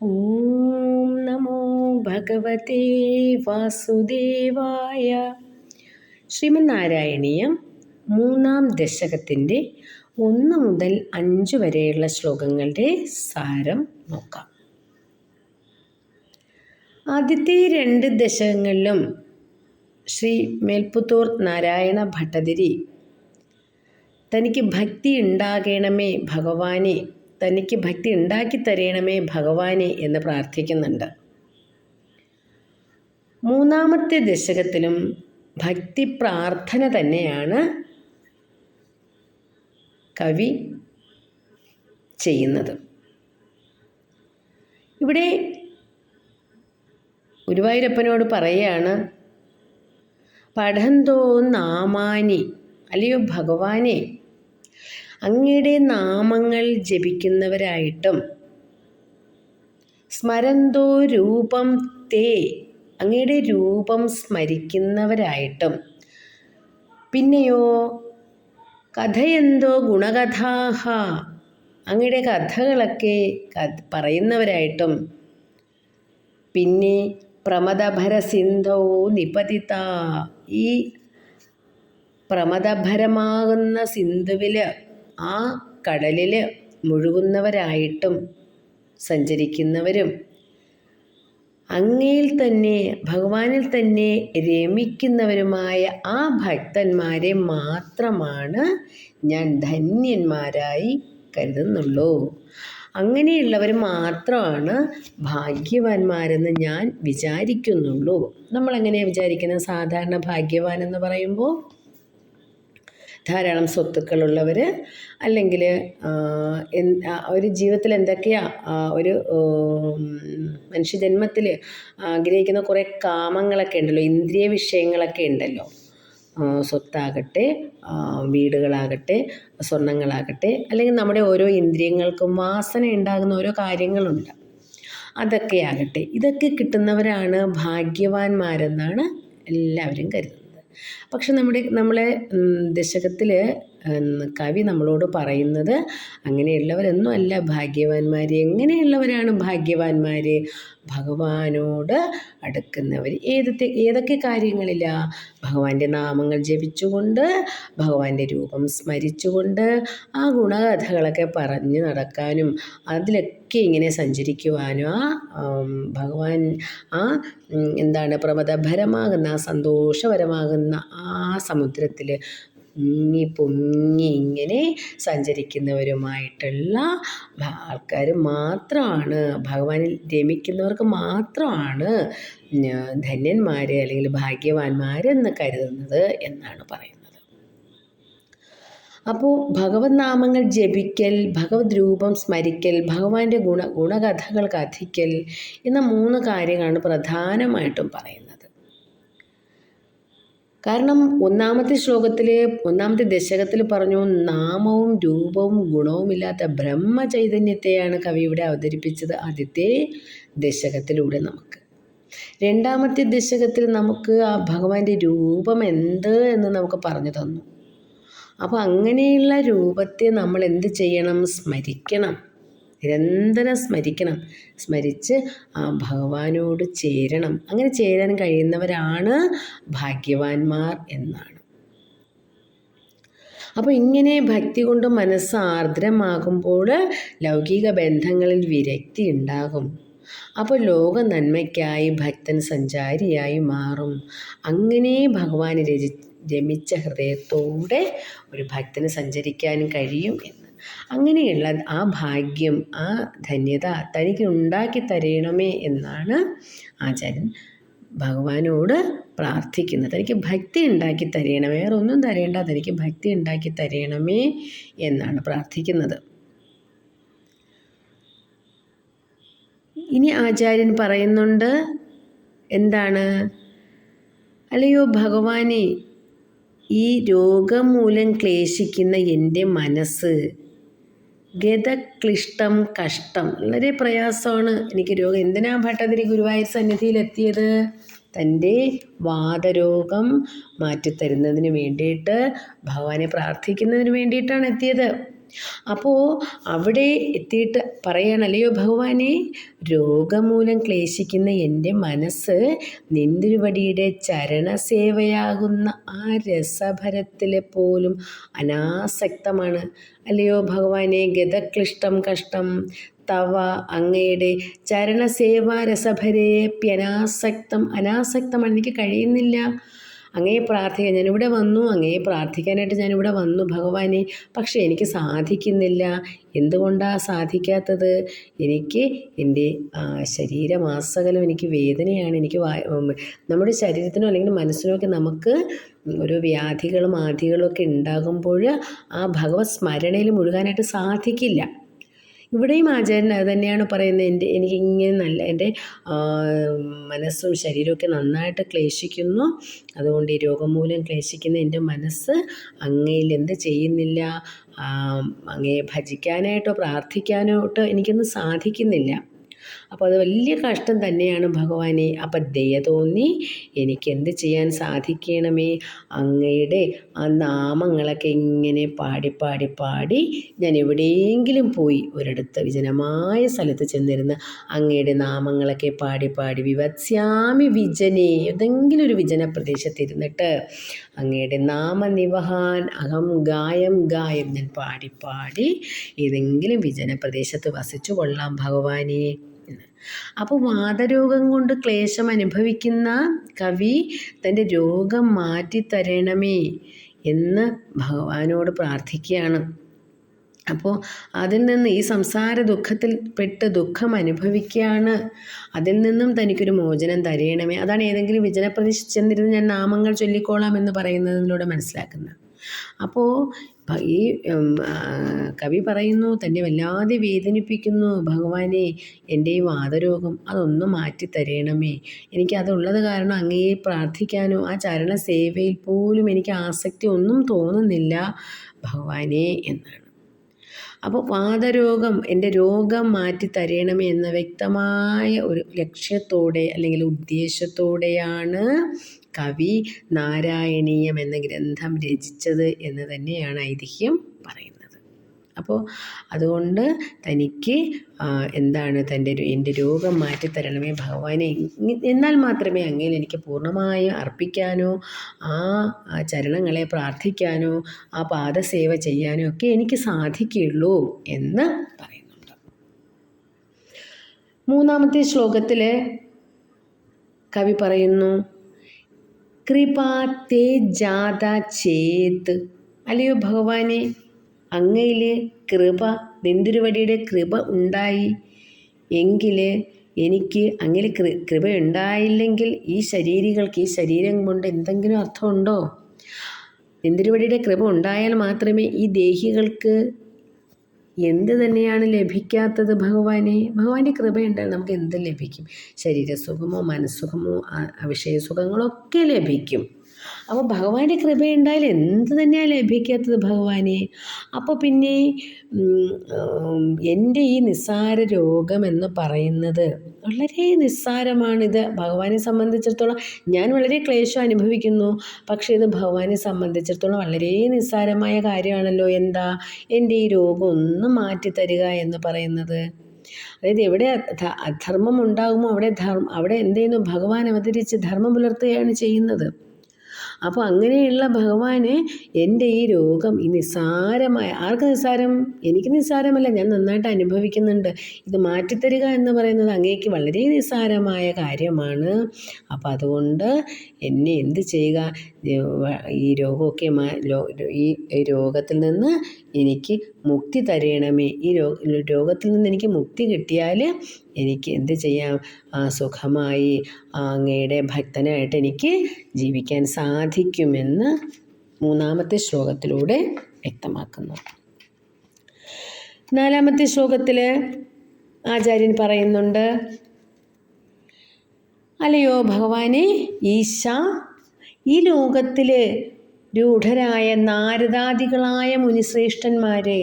ഓം നമോ ഭഗവതേ വാസുദേവായ ശ്രീമന്നാരായണീയം മൂന്നാം ദശകത്തിന്റെ ഒന്ന് മുതൽ അഞ്ച് വരെയുള്ള ശ്ലോകങ്ങളുടെ സാരം നോക്കാം. ആദ്യത്തെ രണ്ട് ദശകങ്ങളിലും ശ്രീ മേൽപ്പുത്തൂർ നാരായണ ഭട്ടതിരി തനിക്ക് ഭക്തി ഉണ്ടാകണമേ ഭഗവാനെ തനിക്ക് ഭക്തി ഉണ്ടാക്കി തരണമേ ഭഗവാനെ എന്ന് പ്രാർത്ഥിക്കുന്നുണ്ട്. മൂന്നാമത്തെ ദശകത്തിലും ഭക്തി പ്രാർത്ഥന തന്നെയാണ് കവി ചെയ്യുന്നത്. ഇവിടെ ഗുരുവായൂരപ്പനോട് പറയുകയാണ് പഠന്തോ നാമാനി അല്ലയോ ഭഗവാനെ അങ്ങയുടെ നാമങ്ങൾ ജപിക്കുന്നവരായിട്ടും സ്മരന്തോ രൂപം തേ അങ്ങയുടെ രൂപം സ്മരിക്കുന്നവരായിട്ടും. പിന്നെയോ കഥയെന്തോ ഗുണകഥാഹ അങ്ങയുടെ കഥകളൊക്കെ പറയുന്നവരായിട്ടും. പിന്നെ പ്രമദഭരസിന്ധോ നിപതിത ഈ പ്രമദഭരമാകുന്ന സിന്ധുവിൽ ആ കടലിൽ മുഴുകുന്നവരായിട്ടും സഞ്ചരിക്കുന്നവരും അങ്ങയിൽ തന്നെ ഭഗവാനിൽ തന്നെ രമിക്കുന്നവരുമായ ആ ഭക്തന്മാരെ മാത്രമാണ് ഞാൻ ധന്യന്മാരായി കരുതുന്നുള്ളൂ. അങ്ങനെയുള്ളവർ മാത്രമാണ് ഭാഗ്യവാന്മാരെന്ന് ഞാൻ വിചാരിക്കുന്നുള്ളൂ. നമ്മളെങ്ങനെയാണ് വിചാരിക്കുന്നത്? സാധാരണ ഭാഗ്യവാൻ എന്ന് പറയുമ്പോൾ ധാരാളം സ്വത്തുക്കളുള്ളവർ അല്ലെങ്കിൽ ഒരു ജീവിതത്തിൽ എന്തൊക്കെയാ ഒരു മനുഷ്യജന്മത്തിൽ ആഗ്രഹിക്കുന്ന കുറേ കാമങ്ങളൊക്കെ ഉണ്ടല്ലോ ഇന്ദ്രിയ വിഷയങ്ങളൊക്കെ ഉണ്ടല്ലോ. സ്വത്താകട്ടെ വീടുകളാകട്ടെ സ്വർണങ്ങളാകട്ടെ അല്ലെങ്കിൽ നമ്മുടെ ഓരോ ഇന്ദ്രിയങ്ങൾക്കും വാസന ഉണ്ടാകുന്ന ഓരോ കാര്യങ്ങളുണ്ട്. അതൊക്കെ ആകട്ടെ ഇതൊക്കെ കിട്ടുന്നവരാണ് ഭാഗ്യവാന്മാരെന്നാണ് എല്ലാവരും കരുതുന്നത്. പക്ഷെ നമ്മുടെ നമ്മളെ ദശകത്തിൽ കവി നമ്മളോട് പറയുന്നത്. അങ്ങനെയുള്ളവരൊന്നും അല്ല ഭാഗ്യവാന്മാർ എങ്ങനെയുള്ളവരാണ് ഭാഗ്യവാന്മാർ ഭഗവാനോട് അടുക്കുന്നവർ ഏതൊക്കെ ഏതൊക്കെ കാര്യങ്ങളില്ല ഭഗവാന്റെ നാമങ്ങൾ ജപിച്ചുകൊണ്ട് ഭഗവാന്റെ രൂപം സ്മരിച്ചുകൊണ്ട് ആ ഗുണകഥകളൊക്കെ പറഞ്ഞു നടക്കാനും അതിലൊക്കെ ഇങ്ങനെ സഞ്ചരിക്കുവാനും ആ ഭഗവാൻ ആ എന്താണ് പ്രമദഭരമാകുന്ന ആ സന്തോഷപരമാകുന്ന ആ സമുദ്രത്തിൽ പൊങ്ങി പൊങ്ങി ഇങ്ങനെ സഞ്ചരിക്കുന്നവരുമായിട്ടുള്ള ആൾക്കാർ മാത്രമാണ്. ഭഗവാനിൽ രമിക്കുന്നവർക്ക് മാത്രമാണ് ധന്യന്മാർ അല്ലെങ്കിൽ ഭാഗ്യവാന്മാർ എന്ന് കരുതുന്നത് എന്നാണ് പറയുന്നത്. അപ്പോൾ ഭഗവത് നാമങ്ങൾ ജപിക്കൽ ഭഗവത് രൂപം സ്മരിക്കൽ ഭഗവാന്റെ ഗുണ ഗുണകഥകൾ കഥിക്കൽ എന്ന മൂന്ന് കാര്യങ്ങളാണ് പ്രധാനമായിട്ടും പറയുന്നത്. കാരണം ഒന്നാമത്തെ ശ്ലോകത്തിൽ ഒന്നാമത്തെ ദശകത്തിൽ പറഞ്ഞു നാമവും രൂപവും ഗുണവുമില്ലാത്ത ബ്രഹ്മചൈതന്യത്തെയാണ് കവി ഇവിടെ അവതരിപ്പിച്ചത് ആദ്യത്തെ ദശകത്തിലൂടെ നമുക്ക്. രണ്ടാമത്തെ ദശകത്തിൽ നമുക്ക് ആ ഭഗവാന്റെ രൂപം എന്ത് എന്ന് നമുക്ക് പറഞ്ഞു തന്നു. അപ്പോൾ അങ്ങനെയുള്ള രൂപത്തെ നമ്മൾ എന്ത് ചെയ്യണം? സ്മരിക്കണം. നിരന്തരം സ്മരിക്കണം. സ്മരിച്ച് ആ ഭഗവാനോട് ചേരണം. അങ്ങനെ ചേരാൻ കഴിയുന്നവരാണ് ഭാഗ്യവാന്മാർ എന്നാണ്. അപ്പോൾ ഇങ്ങനെ ഭക്തി കൊണ്ട് മനസ്സ് ആർദ്രമാകുമ്പോൾ ലൗകിക ബന്ധങ്ങളിൽ വിരക്തി ഉണ്ടാകും. അപ്പോൾ ലോക നന്മയ്ക്കായി ഭക്തൻ സഞ്ചാരിയായി മാറും. അങ്ങനെ ഭഗവാൻ രചി രമിച്ച ഹൃദയത്തോടെ ഒരു ഭക്തന് സഞ്ചരിക്കാനും കഴിയും അങ്ങനെയുള്ള ആ ഭാഗ്യം ആ ധന്യത തനിക്ക് ഉണ്ടാക്കി തരണമേ എന്നാണ് ആചാര്യൻ ഭഗവാനോട് പ്രാർത്ഥിക്കുന്നത്. തനിക്ക് ഭക്തി ഉണ്ടാക്കി തരണമേ വേറെ ഒന്നും തരേണ്ട തനിക്ക് ഭക്തി ഉണ്ടാക്കി തരണമേ എന്നാണ് പ്രാർത്ഥിക്കുന്നത്. ഇനി ആചാര്യൻ പറയുന്നുണ്ട് എന്താണ്? അല്ലയോ ഭഗവാനെ ഈ രോഗം മൂലം ക്ലേശിക്കുന്ന എന്റെ മനസ്സ് ഗതക്ലിഷ്ടം കഷ്ടം. വളരെ പ്രയാസമാണ് എനിക്ക് രോഗം. എന്തിനാ ഭട്ടതിരി ഗുരുവായൂർ സന്നിധിയിലെത്തിയത്? തന്റെ വാദരോഗം മാറ്റിത്തരുന്നതിന് വേണ്ടിയിട്ട് ഭഗവാനെ പ്രാർത്ഥിക്കുന്നതിന് വേണ്ടിയിട്ടാണ് എത്തിയത്. അപ്പോൾ അവിടെ എത്തിയിട്ട് പറയണല്ലയോ ഭഗവാനെ? രോഗമൂലം ക്ലേശിക്കുന്ന എന്റെ മനസ്സ് നിന്തിരുവടിയുടെ ചരണസേവയാകുന്ന ആ രസഭരത്തിലെ പോലും അനാസക്തമാണ്. അല്ലയോ ഭഗവാനെ? ഗതക്ലിഷ്ടം കഷ്ടം. തവ അങ്ങയുടെ ചരണസേവാ രസഭരേപ്യനാസക്തം അനാസക്തമാണ്. എനിക്ക് കഴിയുന്നില്ല. അങ്ങയെ പ്രാർത്ഥിക്കാൻ ഞാനിവിടെ വന്നു അങ്ങേ പ്രാർത്ഥിക്കാനായിട്ട് ഞാനിവിടെ വന്നു ഭഗവാനെ. പക്ഷേ എനിക്ക് സാധിക്കുന്നില്ല. എന്തുകൊണ്ടാണ് സാധിക്കാത്തത്? എനിക്ക് എന്റെ ശരീരമാസകലം എനിക്ക് വേദനയാണ് എനിക്ക് നമ്മുടെ ശരീരത്തിനോ അല്ലെങ്കിൽ മനസ്സിനോ ഒക്കെ നമുക്ക് ഒരു വ്യാധികളും ആധികളും ഒക്കെ ഉണ്ടാകുമ്പോൾ ആ ഭഗവത് സ്മരണയിൽ മുഴുകാനായിട്ട് സാധിക്കില്ല. ഇവിടെയും ആചാര്യൻ അത് തന്നെയാണ് പറയുന്നത്. എന്റെ എനിക്ക് ഇങ്ങനെ നല്ല എന്റെ മനസ്സും ശരീരമൊക്കെ നന്നായിട്ട് ക്ലേശിക്കുന്നു. അതുകൊണ്ട് ഈ രോഗം മൂലം ക്ലേശിക്കുന്ന എന്റെ മനസ്സ് അങ്ങയിൽ എന്ത് ചെയ്യുന്നില്ല അങ്ങയെ ഭജിക്കാനായിട്ടോ പ്രാർത്ഥിക്കാനോട്ടോ എനിക്കൊന്നും സാധിക്കുന്നില്ല. അപ്പോൾ അത് വലിയ കഷ്ടം തന്നെയാണ് ഭഗവാനെ. അപ്പം ദയ തോന്നി. എനിക്കെന്ത് ചെയ്യാൻ സാധിക്കണമേ? അങ്ങയുടെ ആ നാമങ്ങളൊക്കെ ഇങ്ങനെ പാടി പാടി പാടി ഞാൻ എവിടെയെങ്കിലും പോയി ഒരിടത്ത് വിജനമായ സ്ഥലത്ത് ചെന്നിരുന്ന് അങ്ങയുടെ നാമങ്ങളൊക്കെ പാടി പാടി വിവത്സ്യാമി വിജനെ ഏതെങ്കിലും ഒരു വിജന പ്രദേശത്തിരുന്നിട്ട് അങ്ങയുടെ നാമനിവഹാൻ അഹം ഗായം ഗായം ഞാൻ പാടി പാടി ഏതെങ്കിലും വിജന പ്രദേശത്ത് വസിച്ചു കൊള്ളാം ഭഗവാനെ. അപ്പോൾ വാതരോഗം കൊണ്ട് ക്ലേശം അനുഭവിക്കുന്ന കവി തന്റെ രോഗം മാറ്റി തരണമേ എന്ന് ഭഗവാനോട് പ്രാർത്ഥിക്കുകയാണ്. അപ്പോൾ അതിൽ നിന്ന് ഈ സംസാര ദുഃഖത്തിൽ പെട്ട് ദുഃഖം അനുഭവിക്കുകയാണ്. അതിൽ നിന്നും തനിക്കൊരു മോചനം തരയണമേ അതാണ് ഏതെങ്കിലും വിജനപ്രദേശ ചെന്നിരുന്ന് ഞാൻ നാമങ്ങൾ ചൊല്ലിക്കോളാം എന്ന് പറയുന്നതിലൂടെ മനസ്സിലാക്കുന്നത്. അപ്പോൾ ഈ കവി പറയുന്നു തന്നെ വല്ലാതെ വേദനിപ്പിക്കുന്നു ഭഗവാനെ എന്റെ ഈ വാതരോഗം അതൊന്ന് മാറ്റി തരയണമേ എനിക്കതുള്ളത് കാരണം അങ്ങയെ പ്രാർത്ഥിക്കാനോ ആ ചരണ സേവയിൽ പോലും എനിക്ക് ആസക്തി ഒന്നും തോന്നുന്നില്ല ഭഗവാനെ എന്നാണ്. അപ്പോൾ വാതരോഗം എന്റെ രോഗം മാറ്റി തരണമേ എന്ന വ്യക്തമായ ഒരു ലക്ഷ്യത്തോടെ അല്ലെങ്കിൽ ഉദ്ദേശത്തോടെയാണ് കവി നാരായണീയം എന്ന ഗ്രന്ഥം രചിച്ചത് എന്ന് തന്നെയാണ് ഐതിഹ്യം പറയുന്നത്. അപ്പോൾ അതുകൊണ്ട് തനിക്ക് എന്താണ് തന്റെ എന്റെ രോഗം മാറ്റിത്തരണമേ ഭഗവാനെ എന്നാൽ മാത്രമേ അങ്ങയിൽ എനിക്ക് പൂർണമായും അർപ്പിക്കാനോ ആ ചരണങ്ങളെ പ്രാർത്ഥിക്കാനോ ആ പാദസേവ ചെയ്യാനോ ഒക്കെ എനിക്ക് സാധിക്കുള്ളൂ എന്ന് പറയുന്നുണ്ട്. മൂന്നാമത്തെ ശ്ലോകത്തിൽ കവി പറയുന്നു കൃപാ തേ ജാത ചേത്ത് അല്ലയോ ഭഗവാനെ അങ്ങയിൽ കൃപ നിന്തിരുവടിയുടെ കൃപ ഉണ്ടായി. എങ്കിൽ എനിക്ക് അങ്ങനെ കൃ കൃപയുണ്ടായില്ലെങ്കിൽ ഈ ശരീരികൾക്ക് ഈ ശരീരം കൊണ്ട് എന്തെങ്കിലും അർത്ഥമുണ്ടോ? നിന്തിരുവടിയുടെ കൃപ ഉണ്ടായാൽ മാത്രമേ ഈ ദേഹികൾക്ക് എന്ത് തന്നെയാണ് ലഭിക്കാത്തത് ഭഗവാനെ? ഭഗവാന്റെ കൃപയുണ്ടായാൽ നമുക്ക് എന്ത് ലഭിക്കും? ശരീരസുഖമോ മനസ്സുഖമോ വിഷയസുഖങ്ങളൊക്കെ ലഭിക്കും. അപ്പോൾ ഭഗവാന്റെ കൃപയുണ്ടായാൽ എന്ത് തന്നെയാണ് ലഭിക്കാത്തത് ഭഗവാനെ? അപ്പോൾ പിന്നെ എന്റെ ഈ നിസ്സാര രോഗം എന്ന് പറയുന്നത് വളരെ നിസ്സാരമാണിത്. ഭഗവാനെ സംബന്ധിച്ചിടത്തോളം ഞാൻ വളരെ ക്ലേശം അനുഭവിക്കുന്നു. പക്ഷേ ഇത് ഭഗവാനെ സംബന്ധിച്ചിടത്തോളം വളരെ നിസ്സാരമായ കാര്യമാണല്ലോ. എന്താ? എന്റെ ഈ രോഗം ഒന്ന് മാറ്റിത്തരിക എന്ന് പറയുന്നത്. അതായത് എവിടെ അധർമ്മം ഉണ്ടാകുമോ? അവിടെ ധർമ്മം അവിടെ എന്ത് ചെയ്യുന്നു ഭഗവാൻ അവതരിച്ച് ധർമ്മം പുലർത്തുകയാണ് ചെയ്യുന്നത്. അപ്പോൾ അങ്ങനെയുള്ള ഭഗവാന് എന്റെ ഈ രോഗം ഈ നിസ്സാരമായ ആർക്ക് നിസ്സാരം? എനിക്ക് നിസ്സാരമല്ല ഞാൻ നന്നായിട്ട് അനുഭവിക്കുന്നുണ്ട്. ഇത് മാറ്റിത്തരിക എന്ന് പറയുന്നത് അങ്ങേക്ക് വളരെ നിസ്സാരമായ കാര്യമാണ്. അപ്പോൾ അതുകൊണ്ട് എന്നെ എന്ത് ചെയ്യുക? ഈ രോഗമൊക്കെ ഈ രോഗത്തിൽ നിന്ന് എനിക്ക് മുക്തി തരയണമേ ഈ രോഗത്തിൽ നിന്ന് എനിക്ക് മുക്തി കിട്ടിയാൽ എനിക്ക് എന്ത് ചെയ്യാം? സുഖമായി അങ്ങയുടെ ഭക്തനായിട്ട് എനിക്ക് ജീവിക്കാൻ സാധിക്കുമെന്ന് മൂന്നാമത്തെ ശ്ലോകത്തിലൂടെ വ്യക്തമാക്കുന്നു. നാലാമത്തെ ശ്ലോകത്തിൽ ആചാര്യൻ പറയുന്നുണ്ട് അല്ലയോ ഭഗവാനെ ഈശ ഈ ലോകത്തിൽ രൂഢരായ നാരദാദികളായ മുനിശ്രേഷ്ഠന്മാരെ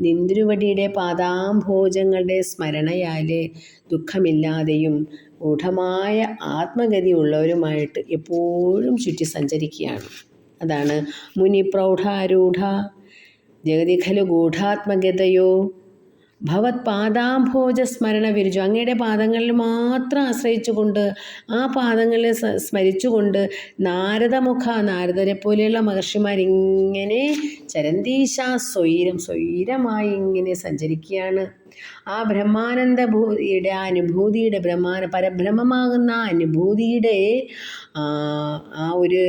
നിന്ദ്രുവടിയുടെ പാദാംഭോജങ്ങളുടെ സ്മരണയാലെ ദുഃഖമില്ലാതെയും ഗൂഢമായ ആത്മഗതി ഉള്ളവരുമായിട്ട് എപ്പോഴും ചുറ്റി സഞ്ചരിക്കുകയാണ്. അതാണ് മുനി പ്രൗഢാരൂഢ ജഗതി ഖലു ഗൂഢാത്മഗതയോ ഭവത് പാദാംഭോജ സ്മരണ വിരിച്ചു അങ്ങയുടെ പാദങ്ങളിൽ മാത്രം ആശ്രയിച്ചുകൊണ്ട് ആ പാദങ്ങളിൽ സ്മരിച്ചുകൊണ്ട് നാരദമുഖ നാരദരെ പോലെയുള്ള മഹർഷിമാരിങ്ങനെ ചരന്തീശ സ്വൈരം സ്വൈരമായി ഇങ്ങനെ സഞ്ചരിക്കുകയാണ്. ആ ബ്രഹ്മാനന്ദ ഭൂതിയുടെ ആ അനുഭൂതിയുടെ ബ്രഹ്മാന പരബ്രഹ്മമാകുന്ന അനുഭൂതിയുടെ ആ ഒരു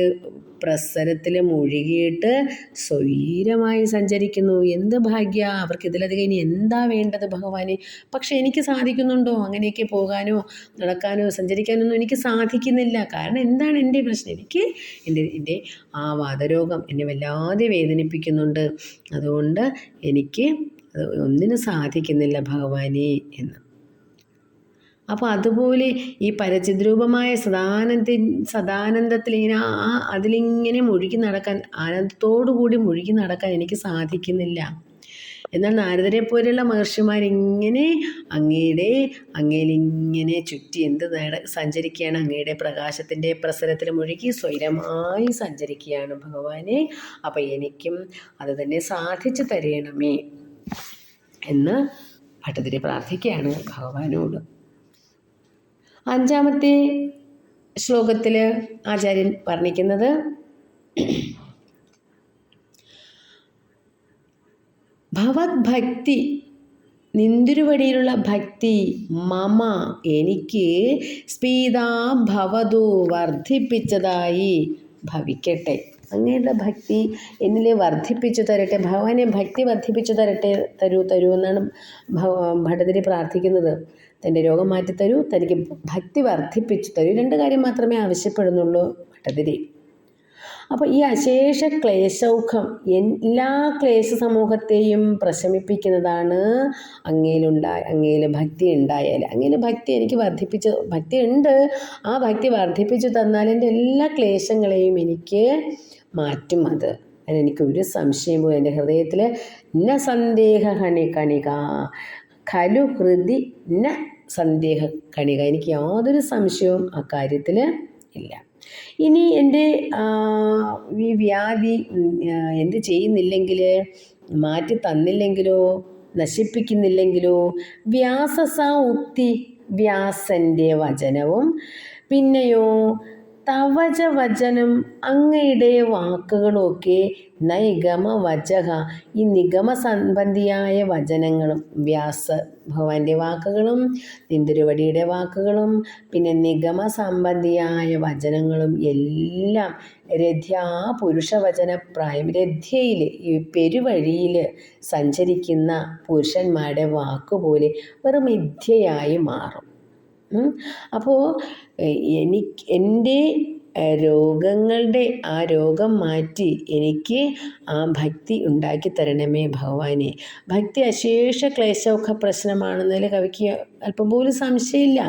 പ്രസരത്തിൽ മുഴുകിയിട്ട് സ്വൈരമായി സഞ്ചരിക്കുന്നു. എന്ത് ഭാഗ്യ? അവർക്ക് ഇതിലധികം ഇനി എന്താ വേണ്ടത് ഭഗവാനെ? പക്ഷെ എനിക്ക് സാധിക്കുന്നുണ്ടോ? അങ്ങനെയൊക്കെ പോകാനോ നടക്കാനോ സഞ്ചരിക്കാനൊന്നും എനിക്ക് സാധിക്കുന്നില്ല. കാരണം എന്താണ് എന്റെ പ്രശ്നം? എനിക്ക് എന്റെ എന്റെ ആ വാതരോഗം എന്നെ വല്ലാതെ വേദനിപ്പിക്കുന്നുണ്ട്. അതുകൊണ്ട് എനിക്ക് ഒന്നിനും സാധിക്കുന്നില്ല ഭഗവാനെ എന്ന്. അപ്പോൾ അതുപോലെ ഈ പരചിദ്രൂപമായ സദാനന്ദ സദാനന്ദത്തിൽ ഇങ്ങനെ ആ അതിലിങ്ങനെ മുഴുകി നടക്കാൻ ആനന്ദത്തോടു കൂടി മുഴുകി നടക്കാൻ എനിക്ക് സാധിക്കുന്നില്ല. എന്നാൽ നാരദരെ പോലെയുള്ള മഹർഷിമാരിങ്ങനെ അങ്ങയുടെ അങ്ങയിലിങ്ങനെ ചുറ്റി എന്ത് നേട സഞ്ചരിക്കുകയാണ്. അങ്ങയുടെ പ്രകാശത്തിന്റെ പ്രസരത്തിൽ മുഴുകി സ്വൈരമായി സഞ്ചരിക്കുകയാണ് ഭഗവാനെ. അപ്പോൾ എനിക്കും അത് തന്നെ സാധിച്ചു തരയണമേ എന്ന് ഭട്ടതിരി പ്രാർത്ഥിക്കുകയാണ് ഭഗവാനോട്. അഞ്ചാമത്തെ ശ്ലോകത്തിൽ ആചാര്യൻ വർണിക്കുന്നത് ഭവത് ഭക്തി നിന്തിരുവടിയിലുള്ള ഭക്തി മമ എനിക്ക് സ്പീതാ ഭവതു വർദ്ധിപ്പിച്ചതായി ഭവിക്കട്ടെ. അങ്ങയുടെ ഭക്തി എന്നിലെ വർദ്ധിപ്പിച്ചു തരട്ടെ ഭഗവാനെ ഭക്തി വർദ്ധിപ്പിച്ചു തരട്ടെ തരൂ തരൂ എന്നാണ് ഭഗ ഭട്ടതിരി പ്രാർത്ഥിക്കുന്നത്. തന്റെ രോഗം മാറ്റിത്തരൂ തനിക്ക് ഭക്തി വർദ്ധിപ്പിച്ചു തരൂ. രണ്ട് കാര്യം മാത്രമേ ആവശ്യപ്പെടുന്നുള്ളൂ ഭട്ടതിരി. അപ്പോൾ ഈ അശേഷ ക്ലേശൗഖം എല്ലാ ക്ലേശ സമൂഹത്തെയും പ്രശമിപ്പിക്കുന്നതാണ് അങ്ങയിലുണ്ടായ അങ്ങയിൽ ഭക്തി ഉണ്ടായാൽ അങ്ങയിൽ ഭക്തി എനിക്ക് വർദ്ധിപ്പിച്ച് ഭക്തി ഉണ്ട്. ആ ഭക്തി വർദ്ധിപ്പിച്ചു തന്നാൽ എന്റെ എല്ലാ ക്ലേശങ്ങളെയും എനിക്ക് മാറ്റും അത്. അതിനെനിക്ക് ഒരു സംശയം പോയി എന്റെ ഹൃദയത്തിൽ ന സന്ദേഹ കണി കണിക. ഖലു ഹൃതി ന സന്ദേഹ കണിക. എനിക്ക് യാതൊരു സംശയവും ആ കാര്യത്തിൽ ഇല്ല. ഇനി എന്റെ ഈ വ്യാധി എന്ത് ചെയ്യുന്നില്ലെങ്കിൽ മാറ്റി തന്നില്ലെങ്കിലോ നശിപ്പിക്കുന്നില്ലെങ്കിലോ വ്യാസസ ഉക്തി വ്യാസന്റെ വചനവും പിന്നെയോ തവച വചനം അങ്ങയുടെ വാക്കുകളുമൊക്കെ നൈഗമ വചക ഈ നിഗമ സംബന്ധിയായ വചനങ്ങളും വ്യാസ ഭഗവാന്റെ വാക്കുകളും നിന്തിരുവടിയുടെ വാക്കുകളും പിന്നെ നിഗമ സംബന്ധിയായ വചനങ്ങളും എല്ലാം രഥ്യാ പുരുഷവചന പ്രായം രഥ്യയിൽ ഈ പെരുവഴിയിൽ സഞ്ചരിക്കുന്ന പുരുഷന്മാരുടെ വാക്കുപോലെ വെറും മിഥ്യയായി മാറും. അപ്പോൾ എനിക്ക് എന്റെ രോഗങ്ങളുടെ ആ രോഗം മാറ്റി എനിക്ക് ആ ഭക്തി ഉണ്ടാക്കി തരണമേ ഭഗവാനെ. ഭക്തി അശേഷ ക്ലേശമൊക്കെ പ്രശ്നമാണെന്നതിൽ കവിക്ക് അല്പം പോലും സംശയമില്ല.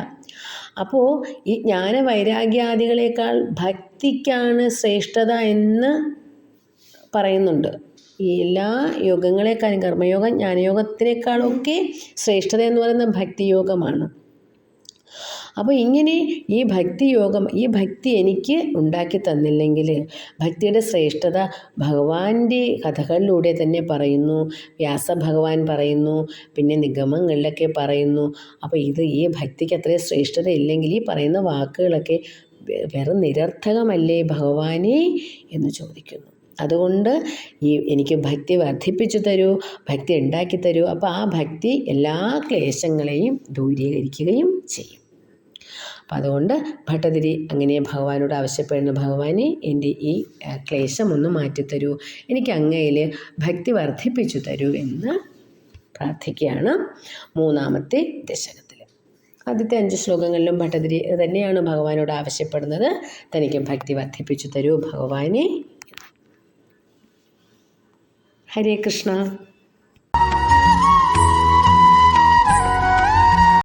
അപ്പോൾ ഈ ജ്ഞാന വൈരാഗ്യാദികളെക്കാൾ ഭക്തിക്കാണ് ശ്രേഷ്ഠത എന്ന് പറയുന്നുണ്ട്. ഈ എല്ലാ യോഗങ്ങളെക്കാളും കർമ്മയോഗം ജ്ഞാനയോഗത്തിനേക്കാളൊക്കെ ശ്രേഷ്ഠത എന്ന് പറയുന്നത് ഭക്തിയോഗമാണ്. അപ്പോൾ ഇങ്ങനെ ഈ ഭക്തിയോഗം ഈ ഭക്തി എനിക്ക് ഉണ്ടാക്കി തന്നില്ലെങ്കിൽ ഭക്തിയുടെ ശ്രേഷ്ഠത ഭഗവാന്റെ കഥകളിലൂടെ തന്നെ പറയുന്നു വ്യാസ ഭഗവാൻ പറയുന്നു പിന്നെ നിഗമങ്ങളിലൊക്കെ പറയുന്നു. അപ്പോൾ ഇത് ഈ ഭക്തിക്ക് അത്രയും ശ്രേഷ്ഠത ഇല്ലെങ്കിൽ ഈ പറയുന്ന വാക്കുകളൊക്കെ വെറും നിരർത്ഥകമല്ലേ ഭഗവാനെ എന്ന് ചോദിക്കുന്നു. അതുകൊണ്ട് ഈ എനിക്ക് ഭക്തി വർദ്ധിപ്പിച്ചു തരൂ ഭക്തി ഉണ്ടാക്കി തരൂ. അപ്പോൾ ആ ഭക്തി എല്ലാ ക്ലേശങ്ങളെയും ദൂരീകരിക്കുകയും ചെയ്യും. അപ്പം അതുകൊണ്ട് ഭട്ടതിരി അങ്ങനെ ഭഗവാനോട് ആവശ്യപ്പെടുന്ന ഭഗവാനെ എന്റെ ഈ ക്ലേശം ഒന്ന് മാറ്റിത്തരൂ. എനിക്ക് അങ്ങയിൽ ഭക്തി വർദ്ധിപ്പിച്ചു തരൂ എന്ന് പ്രാർത്ഥിക്കുകയാണ് മൂന്നാമത്തെ ദശകത്തിൽ. ആദ്യത്തെ അഞ്ച് ശ്ലോകങ്ങളിലും ഭട്ടതിരി തന്നെയാണ് ഭഗവാനോട് ആവശ്യപ്പെടുന്നത്. തനിക്ക് ഭക്തി വർദ്ധിപ്പിച്ചു തരൂ ഭഗവാനെ. ഹരേ കൃഷ്ണ.